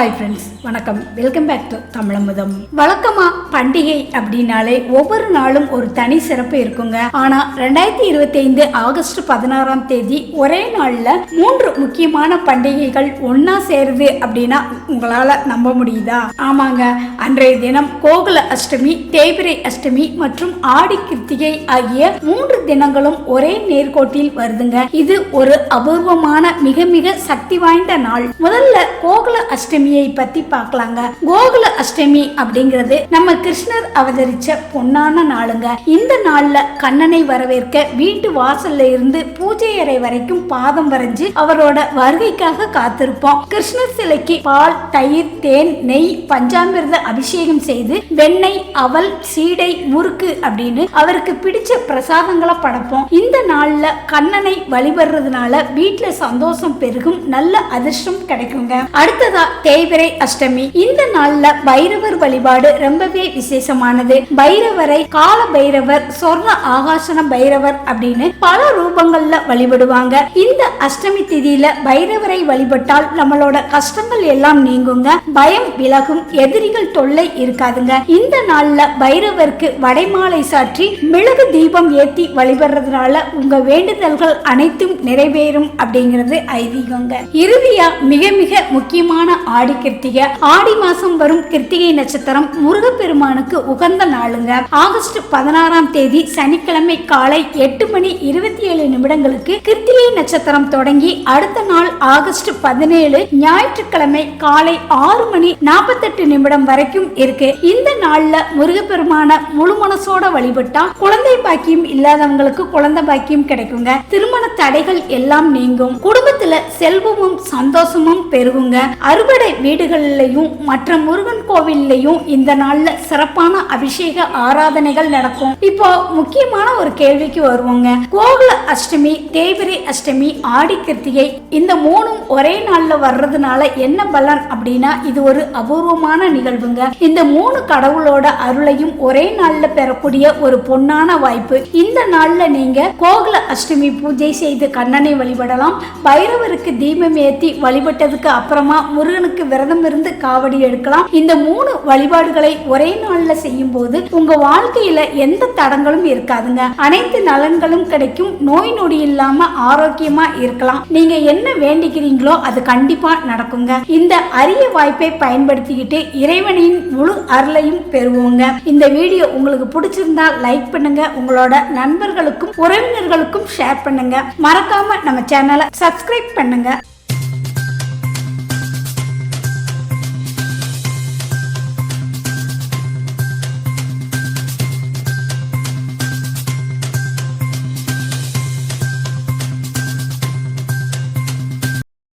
Hi friends வணக்கம். Welcome back to Tamizhamudham. வழக்கமா பண்டிகை அப்படின்னாலே ஒவ்வொரு நாளும் ஒரு தனி சிறப்பு இருக்குங்க. ஆனா ரெண்டாயிரத்தி இருபத்தி ஐந்து ஆகஸ்ட் பதினாறாம் தேதி ஒரே நாள்ல மூன்று முக்கியமான பண்டிகைகள் ஒன்னா சேருது அப்படின்னா உங்களால நம்ப முடியுதா? ஆமாங்க. அன்றைய தினம் கோகுல அஷ்டமி தேய்பிரை அஷ்டமி மற்றும் ஆடி கிருத்திகை ஆகிய மூன்று தினங்களும் ஒரே நேர்கோட்டில் வருதுங்க. இது ஒரு அபூர்வமான மிக மிக சக்தி வாய்ந்த நாள். முதல்ல கோகுல அஷ்டமியை பத்தி பார்க்கலாங்க. கோகுல அஷ்டமி அப்படிங்கிறது நமக்கு கிருஷ்ணர் அவதரிச்ச பொன்னான நாளுங்க. இந்த நாள்ல கண்ணனை வரவேற்க வீட்டு வாசல்ல இருந்து பூஜை அறை வரைக்கும் பாதம் வரைஞ்சு அவரோட வருகைக்காக காத்திருப்போம். கிருஷ்ணர் சிலைக்கு பால் தயிர் தேன் நெய் பஞ்சாமிர்த அபிஷேகம் செய்து வெண்ணெய் அவல் சீடை முறுக்கு அப்படின்னு அவருக்கு பிடிச்ச பிரசாதங்களை படைப்போம். இந்த நாள்ல கண்ணனை வழிபடுறதுனால வீட்டுல சந்தோஷம் பெருகும் நல்ல அதிர்ஷ்டம் கிடைக்குங்க. அடுத்ததா தேய்பிரை அஷ்டமி. இந்த நாள்ல பைரவர் வழிபாடு ரொம்பவே விசேஷமானது. பைரவரை கால பைரவர் சொர்ண ஆகாசன பைரவர் அப்படின்னு பல ரூபங்கள்ல வழிபடுவாங்க. இந்த அஷ்டமி திதியில பைரவரை வழிபட்டால் நம்மளோட கஷ்டங்கள் எல்லாம் நீங்குங்க. பயம் விலகும் எதிரிகள் தொல்லை இருக்காதுங்க. இந்த நாள்ல பைரவருக்கு வடைமாலை சாற்றி மிளகு தீபம் ஏத்தி வழிபடுறதுனால உங்க வேண்டுதல்கள் அனைத்தும் நிறைவேறும் அப்படிங்கிறது ஐதீகங்க. இறுதியா மிக மிக முக்கியமான ஆடி கிருத்திகை. ஆடி மாசம் வரும் கிருத்திகை நட்சத்திரம் முருகப்பெருமான் பெருமானுக்கு உகந்த நாளுங்க. ஆகஸ்ட் பதினாறாம் தேதி சனிக்கிழமை காலை எட்டு மணி இருபத்தி ஏழு நிமிடங்களுக்கு கிருத்திகை நட்சத்திரம் தொடங்கி அடுத்த நாள் ஆகஸ்ட் பதினேழு ஞாயிற்றுக்கிழமை காலை ஆறு மணி நாற்பத்தெட்டு நிமிடம் வரைக்கும் இருக்கு. இந்த நாள்ல முருகப்பெருமான முழு மனசோட வழிபட்டா குழந்தை பாக்கியம் இல்லாதவங்களுக்கு குழந்தை பாக்கியம் கிடைக்குங்க. திருமண தடைகள் எல்லாம் நீங்கும். குடும்பத்துல செல்வமும் சந்தோஷமும் பெருகுங்க. அறுவடை வீடுகளிலையும் மற்ற முருகன் கோவில்லையும் இந்த நாள்ல சிறப்பான அபிஷேக ஆராதனைகள் நடக்கும். இப்போ முக்கியமான ஒரு கேள்விக்கு வருவோங்க. கோகுல அஷ்டமி தேய்பிரை அஷ்டமி ஆடி கிருத்திகை இந்த மூணும் ஒரே நாள்ல வர்றதுனால என்ன பலன் அப்படின்னா இது ஒரு அபூர்வமான நிகழ்வுங்க. இந்த மூணு கடவுளோட அருளையும் ஒரே நாள்ல பெறக்கூடிய ஒரு பொன்னான வாய்ப்பு. இந்த நாள்ல நீங்க கோகுல அஷ்டமி பூஜை செய்து கண்ணனை வழிபடலாம். பைரவருக்கு தீபம் ஏத்தி வழிபட்டதுக்கு அப்புறமா முருகனுக்கு விரதம் இருந்து காவடி எடுக்கலாம். இந்த மூணு வழிபாடுகளை ஒரே நாள்ல செய்யும் போது உங்க வாழ்க்கையில எந்த தடங்களும் இருக்காதுங்க. அனைத்து நலன்களும் கிடைக்கும். நோய் நொடி இல்லாம ஆரோக்கியமா இருக்கலாம். நீங்க என்ன வேண்டிக்கிறீங்களோ அது கண்டிப்பா நடக்குங்க. இந்த அரிய வாய்ப்பை பயன்படுத்திக்கிட்டு இறைவனின் முழு அருளையும் பெறுவோங்க. இந்த வீடியோ உங்களுக்கு பிடிச்சிருந்தா லைக் பண்ணுங்க. உங்களோட நண்பர்களுக்கும் உறவினர்களுக்கும் ஷேர் பண்ணுங்க. மறக்காம நம்ம சேனலை சப்ஸ்கிரைப் பண்ணுங்க.